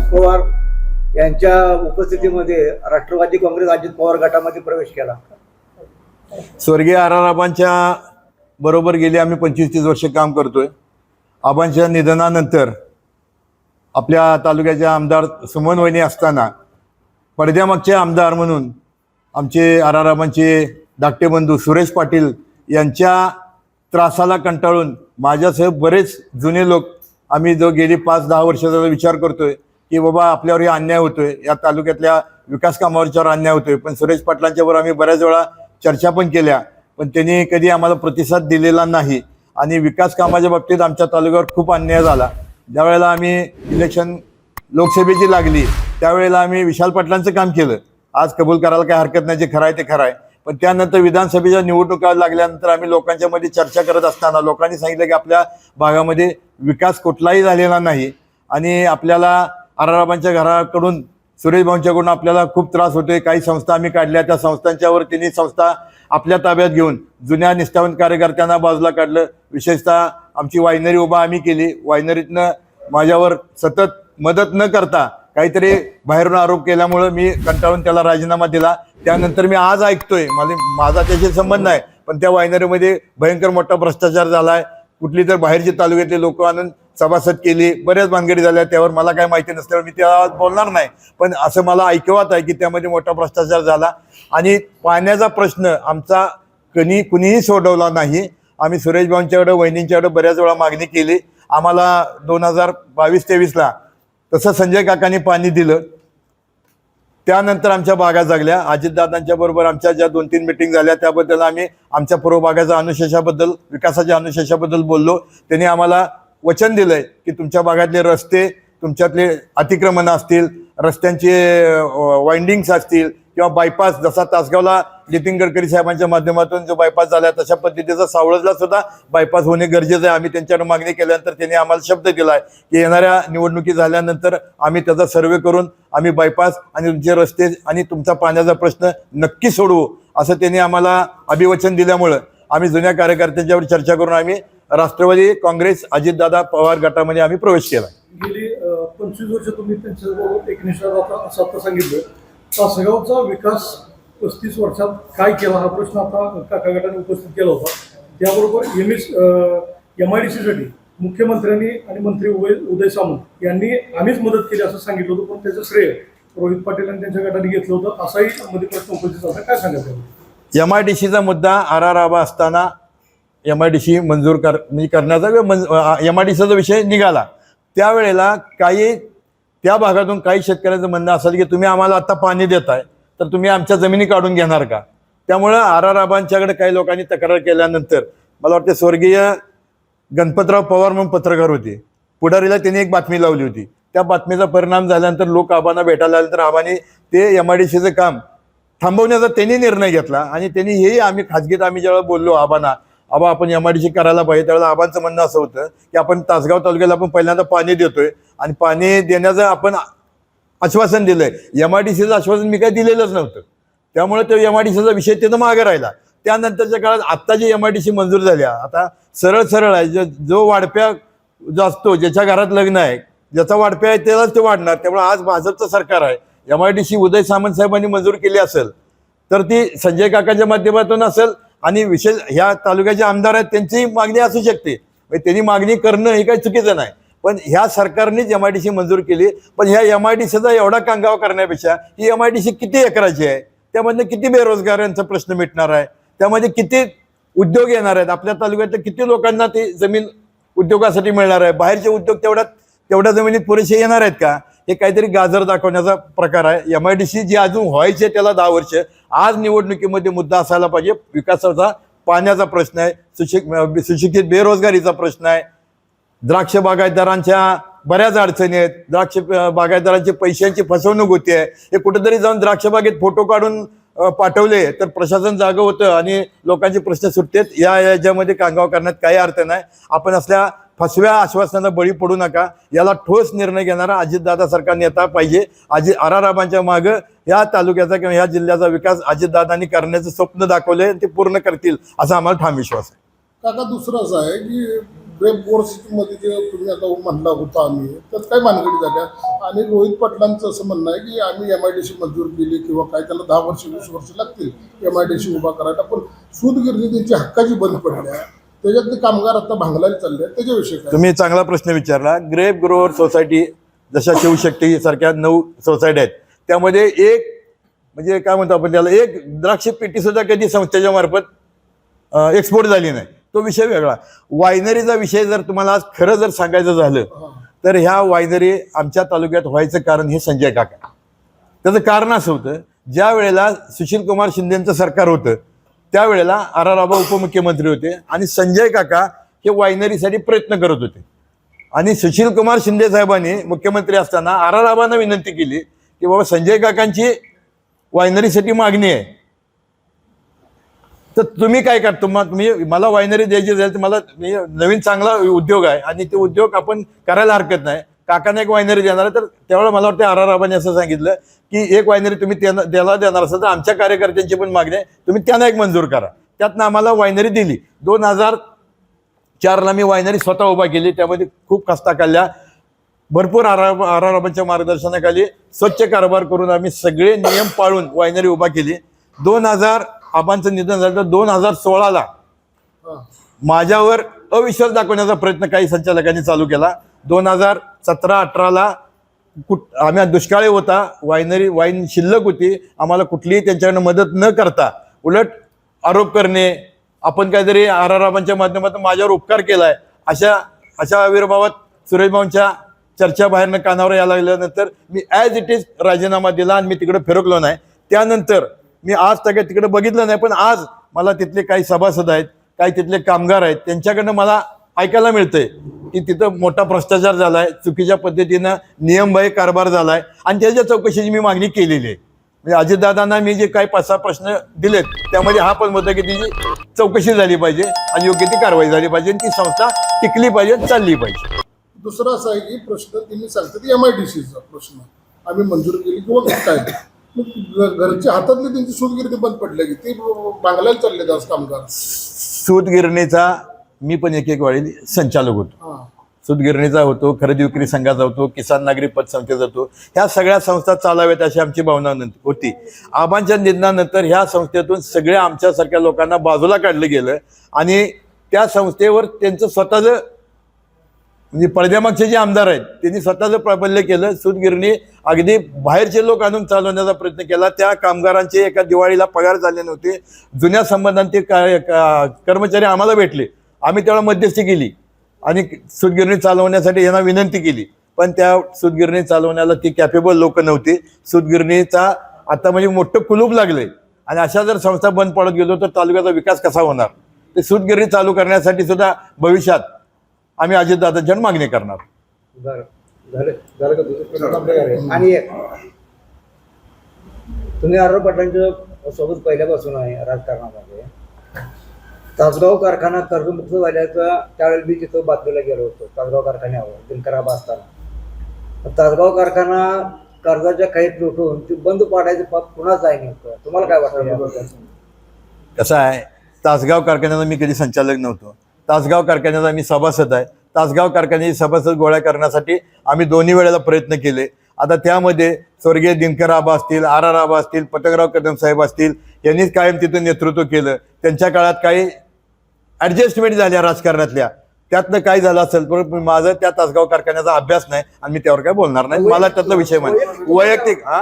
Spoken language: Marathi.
अजित पवार यांच्या उपस्थितीमध्ये राष्ट्रवादी काँग्रेस अजित पवार गटामध्ये प्रवेश केला. स्वर्गीय आर बरोबर गेले आम्ही पंचवीस तीस वर्ष काम करतोय. आबांच्या निधनानंतर आपल्या तालुक्याचे आमदार सुमन वहिनी असताना पडद्यामागचे आमदार म्हणून आमचे आर धाकटे बंधू सुरेश पाटील यांच्या त्रासाला कंटाळून माझ्यासह बरेच जुने लोक आम्ही जो गेली पाच दहा वर्षाचा विचार करतोय की बाबा आपल्यावर अन्याय होतोय. या तालुक्यातल्या विकास कामावरच्यावर अन्याय होतोय. पण सुरेश पाटलांच्यावर आम्ही बऱ्याच वेळा चर्चा पण केल्या. पण त्यांनी कधी आम्हाला प्रतिसाद दिलेला नाही. आणि विकास कामाच्या बाबतीत आमच्या तालुक्यावर खूप अन्याय झाला. ज्यावेळेला आम्ही इलेक्शन लोकसभेची लागली त्यावेळेला आम्ही विशाल पाटलांचं काम केलं. आज कबूल करायला काही हरकत नाही जे खरं आहे ते खरं आहे. पण त्यानंतर विधानसभेच्या निवडणुका लागल्यानंतर आम्ही लोकांच्या मध्ये चर्चा करत असताना लोकांनी सांगितलं की आपल्या भागामध्ये विकास कुठलाही झालेला नाही. आणि आपल्याला आराराबांच्या घराकडून सुरेश भाऊंच्याकडून आपल्याला खूप त्रास होतोय. काही संस्था आम्ही काढल्या. त्या संस्थांच्यावर तिन्ही संस्था आपल्या ताब्यात घेऊन जुन्या निष्ठावंत कार्यकर्त्यांना बाजूला काढलं. विशेषतः आमची वायनरी उभा आम्ही केली. वायनरीतनं माझ्यावर सतत मदत न करता काहीतरी बाहेरून आरोप केल्यामुळं मी कंटाळून त्याला राजीनामा दिला. त्यानंतर मी आज ऐकतोय. मला माझा त्याशी संबंध नाही पण त्या वायनरीमध्ये भयंकर मोठा भ्रष्टाचार झाला आहे कुठली तर बाहेरचे तालुक्यातले लोक आणून सभासद केले बऱ्याच भानगडी झाल्या त्यावर मला काय माहिती नसल्यावर मी त्या बोलणार नाही. पण असं मला ऐकवत आहे की त्यामध्ये मोठा भ्रष्टाचार झाला. आणि पाण्याचा प्रश्न आमचा कणी कुणीही सोडवला नाही. आम्ही सुरेश भाऊंच्याकडं वहिनींच्याकडे बऱ्याच वेळा मागणी केली. आम्हाला दोन हजार बावीस तेवीसला तसं संजय काकांनी पाणी दिलं. त्यानंतर आमच्या बागा जगल्या. अजितदादांच्या बरोबर आमच्या ज्या दोन तीन मिटिंग झाल्या त्याबद्दल आम्ही आमच्या पूर्व भागाच्या अनुशेषाबद्दल विकासाच्या अनुशेषाबद्दल बोललो. त्यांनी आम्हाला वचन दिलंय की तुमच्या भागातले रस्ते तुमच्यातले अतिक्रमणं असतील रस्त्यांचे वाइंडिंग्स असतील किंवा बायपास जसा तासगावला नितीन गडकरी साहेबांच्या माध्यमातून जो बायपास झाला तशा पद्धतीचा सावळजला सुद्धा बायपास होणे गरजेचं आहे. आम्ही त्यांच्याकडे मागणी केल्यानंतर त्यांनी आम्हाला शब्द दिला आहे की येणाऱ्या निवडणुकी झाल्यानंतर आम्ही त्याचा सर्वे करून आम्ही बायपास आणि तुमचे रस्ते आणि तुमचा पाण्याचा प्रश्न नक्की सोडवू असं त्यांनी आम्हाला अभिवचन दिल्यामुळं आम्ही जुन्या कार्यकर्त्यांच्यावर चर्चा करून आम्ही राष्ट्रवादी काँग्रेस अजितदादा पवार गटामध्ये आम्ही प्रवेश केला. गेली पंचवीस वर्ष तुम्ही त्यांच्याबरोबर एकनिष्ठ सांगितलं. तासगावचा विकास पस्तीस वर्षात काय केला हा प्रश्न आता काका गटाने उपस्थित केला होता. त्याबरोबर M S M I D सीसाठी मुख्यमंत्र्यांनी आणि मंत्री उदय उदय सामंत यांनी आम्हीच मदत केली असं सांगितलं होतं पण त्याचं श्रेय रोहित पाटील आणि त्यांच्या गटाने घेतलं होतं. असाही मध्ये प्रश्न उपस्थित होता काय सांगायचं एम आय डी सीचा मुद्दा आर आर आबा असताना एम आय डी सी मंजूर कर म्हणजे करण्याचा एम आय डी सीचा विषय निघाला त्यावेळेला काही त्या भागातून काही शेतकऱ्यांचं म्हणणं असेल की तुम्ही आम्हाला आता पाणी देताय तर तुम्ही आमच्या जमिनी काढून घेणार का? त्यामुळं आर आर आबांच्याकडे काही लोकांनी तक्रार केल्यानंतर मला वाटते स्वर्गीय गणपतराव पवार म्हणून पत्रकार होते. पुढारीला त्यांनी एक बातमी लावली होती. त्या बातमीचा परिणाम झाल्यानंतर लोक आबांना भेटायला आल्यानंतर आबांनी ते एम आय डी सीचं काम थांबवण्याचा त्यांनी निर्णय घेतला आणि त्यांनी हेही आम्ही खाजगीत आम्ही जेव्हा बोललो आबांना आबा आपण एम आय डी सी करायला पाहिजे. त्यावेळेला आबांचं म्हणणं असं होतं की आपण तासगाव तालुक्याला आपण पहिल्यांदा पाणी देतोय आणि पाणी देण्याचं आपण आश्वासन दिलंय. एम आय डी सीचं आश्वासन मी काही दिलेलंच नव्हतं. त्यामुळे तो एम आय डी सीचा विषय तिथं मागे राहिला. त्यानंतरच्या काळात आत्ता जी एम आय डी सी मंजूर झाल्या आता सरळ सरळ आहे जो जो वाढप्या जो असतो ज्याच्या घरात लग्न आहे ज्याचा वाढप्या आहे त्यालाच ते वाढणार. त्यामुळे आज भाजपचं सरकार आहे. M I D C Uday Samant साहेबांनी मंजूर केली असेल तर ती संजय काकाच्या माध्यमातून असेल आणि विशेष ह्या तालुक्याचे आमदार आहेत त्यांची मागणी असू शकते. म्हणजे त्यांनी मागणी करणं हे काही चुकीचं नाही. पण ह्या सरकारनेच एम आय डी सी मंजूर केली. पण ह्या एम आय डी सीचा एवढा कांगाव करण्यापेक्षा ही एम आय डी सी किती एकराची आहे? त्यामधनं किती बेरोजगारांचा प्रश्न मिटणार आहे? त्यामध्ये किती उद्योग येणार आहेत? आपल्या तालुक्यातल्या किती लोकांना ती जमीन उद्योगासाठी मिळणार आहे? बाहेरचे उद्योग तेवढ्यात तेवढ्या जमिनीत पुरेसे येणार आहेत का? हे काहीतरी गाजर दाखवण्याचा प्रकार आहे. एम आय डी सी जी अजून व्हायची आहे त्याला दहा वर्ष आज निवडणुकीमध्ये मुद्दा असायला पाहिजे. विकासाचा पाण्याचा प्रश्न आहे. सुशिक सुशिक्षित बेरोजगारीचा प्रश्न आहे. द्राक्ष बागायतदारांच्या बऱ्याच अडचणी आहेत. द्राक्ष बागायतदारांची पैशांची फसवणूक होती. आहे हे कुठेतरी जाऊन द्राक्ष बागेत फोटो काढून पाठवले तर प्रशासन जागं होतं आणि लोकांचे प्रश्न सुटतेत. या याच्यामध्ये कांगाव करण्यात काही अर्थ नाही. आपण असल्या फसव्या आश्वासनांना बळी पडू नका. याला ठोस निर्णय घेणारा अजितदादा सरकार नेता पाहिजे. अजित आराराबांच्या मागं या तालुक्याचा किंवा या जिल्ह्याचा विकास अजितदादांनी करण्याचं स्वप्न दाखवले ते पूर्ण करतील असा आम्हाला ठाम विश्वास आहे. काका दुसरं असं आहे की ग्रेपमध्ये जे तुम्ही आता म्हणला होता आम्ही त्यात काय मानगडी झाल्या? आणि रोहित पाटलांचं असं म्हणणं आहे की आम्ही एम आय डी सी मंजूर केली किंवा काय त्याला दहा वर्ष वीस वर्ष लागतील एम आय डी सी उभा करायला. पण सूतगिरणी त्यांची हक्काची बंद पडल्या. त्याच्यातले कामगार आता भांगलायला चालले. त्याच्याविषयी तुम्ही चांगला प्रश्न विचारला. ग्रेप ग्रोअर सोसायटी जशा शिवशक्ती सारख्या नऊ सोसायटी आहेत. त्यामध्ये एक म्हणजे काय म्हणतो आपण त्याला एक द्राक्ष पेटी सुद्धा कधी संस्थेच्या मार्फत एक्सपोर्ट झाली नाही. तो विषय वेगळा. वायनरीचा विषय जर तुम्हाला आज खरं जर सांगायचं झालं तर ह्या वायनरी आमच्या तालुक्यात व्हायचं कारण हे संजय काका. त्याचं कारण असं होतं ज्या वेळेला सुशील कुमार शिंदेचं सरकार होतं त्यावेळेला आराराबा उपमुख्यमंत्री होते आणि संजय काका हे वायनरीसाठी प्रयत्न करत होते. आणि सुशील कुमार शिंदे साहेबांनी मुख्यमंत्री असताना आराराबांना विनंती केली की बाबा संजय काकांची वायनरीसाठी मागणी आहे. तर तुम्ही काय करतो? मग तुम्ही मला वायनरी द्यायची जाईल तर मला नवीन चांगला उद्योग आहे आणि ते उद्योग आपण करायला हरकत नाही. काकाने एक वायनरी देणार आहे. तर त्यावेळेला मला वाटतं आर आर राबांनी असं सांगितलं की एक वायनरी तुम्ही त्यांना त्याला देणार असाल तर आमच्या कार्यकर्त्यांची पण मागणी आहे. तुम्ही त्यांना एक मंजूर करा. त्यातनं आम्हाला वायनरी दिली. दोन हजार चारला मी वायनरी स्वतः उभा केली. त्यामध्ये खूप कष्टा काढल्या भरपूर आर आर आराबांच्या मार्गदर्शनाखाली स्वच्छ कारभार करून आम्ही सगळे नियम पाळून वायनरी उभा केली. दोन हजार आबांचं निधन झालं तर दोन हजार सोळाला माझ्यावर अविश्वास दाखवण्याचा प्रयत्न काही संचालकांनी चालू केला. दोन हजार सतरा अठराला कुठ आम्ही दुष्काळी होता वायनरी वाईन शिल्लक होती. आम्हाला कुठलीही त्यांच्याकडनं मदत न करता उलट आरोप करणे आपण काहीतरी आर आर माध्यमातून माझ्यावर उपकार केलाय अशा अशा आविर्भावात सुरेशभाऊंच्या चर्चा बाहेरनं कानावर यायला लागल्यानंतर मी ॲज इट इज राजीनामा दिला आणि मी तिकडे फिरकलो नाही. त्यानंतर मी आज सगळ्या तिकडे बघितलं नाही पण आज मला तिथले काही सभासद आहेत काही तिथले कामगार आहेत त्यांच्याकडनं मला ऐकायला मिळतंय की तिथं मोठा भ्रष्टाचार झाला आहे चुकीच्या पद्धतीनं नियमबाह्य कारभार झाला आहे आणि त्याच्या चौकशीची मी मागणी केलेली आहे. म्हणजे अजितदादांना मी जे काही पाच सहा प्रश्न दिलेत त्यामध्ये हा पण होता की तिची चौकशी झाली पाहिजे आणि योग्य ती कारवाई झाली पाहिजे आणि ती संस्था टिकली पाहिजे चालली पाहिजे. दुसरा असा आहे की प्रश्न त्यांनी सांगतात एम आय डी सीचा प्रश्न. आम्ही मंजूर केली किंवा काय? घरच्या हातातली त्यांची सूतगिरणी बंद पडल्या की ते बांगलायला चालले आज कामगार. सूतगिरणीचा मी पण एक एक वेळी संचालक होतो. सूतगिरणीचा होतो खरेदी विक्री संघाचा होतो किसान नागरी पतसंस्थेचा होतो ह्या सगळ्या संस्था चालाव्यात अशी आमची भावना होती. आबांच्या निधनानंतर ह्या संस्थेतून सगळ्या आमच्यासारख्या लोकांना बाजूला काढलं गेलं आणि त्या संस्थेवर त्यांचं स्वतःचं म्हणजे पडद्यामागचे जे आमदार आहेत त्यांनी स्वतःचं प्राबल्य केलं सूतगिरणी अगदी बाहेरचे लोक आणून चालवण्याचा प्रयत्न केला. त्या कामगारांचे एका दिवाळीला पगार झाले नव्हते. जुन्या संबंधांचे का- कर्मचारी आम्हाला भेटले. आम्ही त्यावेळा मध्यस्थी केली आणि सूतगिरणी चालवण्यासाठी यांना विनंती केली. पण त्या सूतगिरणी चालवण्याला ती कॅपेबल लोक नव्हती. सूतगिरणीचा आता म्हणजे मोठं कुलूप लागलंय. आणि अशा जर संस्था बंद पडत गेलो तर तालुक्याचा विकास कसा होणार? ते सूतगिरणी चालू करण्यासाठी सुद्धा भविष्यात आम्ही अजितदादांच्या मागणी करणार. आणि तुम्ही आर पाटलांच्या सोबत पहिल्यापासून आहे राजकारणामध्ये. तासगाव कारखाना कर्जमुक्त झाल्याचा त्यावेळेला मी तिथं बातमीला गेलो होतो. तासगाव कारखान्यावर दिनकराबा असताना. तासगाव कारखाना कर्जाच्या काहीत लुटून ती बंद पाडायचं पाप कुणाच आहे नेमकं? तुम्हाला काय वाटतं? कसं आहे? तासगाव कारखान्याचा मी कधी संचालक नव्हतो. तासगाव कारखान्याचा मी सभासद आहे. तासगाव कारखान्याची सभासद गोळ्या करण्यासाठी आम्ही दोन्ही वेळेला प्रयत्न केले. आता त्यामध्ये स्वर्गीय दिनकर आबा असतील आर आर आबा असतील पतंगराव कदम साहेब असतील यांनीच कायम तिथं नेतृत्व केलं. त्यांच्या काळात काही ॲडजस्टमेंट झाल्या राजकारणातल्या. त्यातनं काय झालं असेल पण माझं त्या तासगाव कारखान्याचा अभ्यास नाही आणि मी त्यावर काय बोलणार नाही. मला त्यातला विषय माहिती वैयक्तिक हा.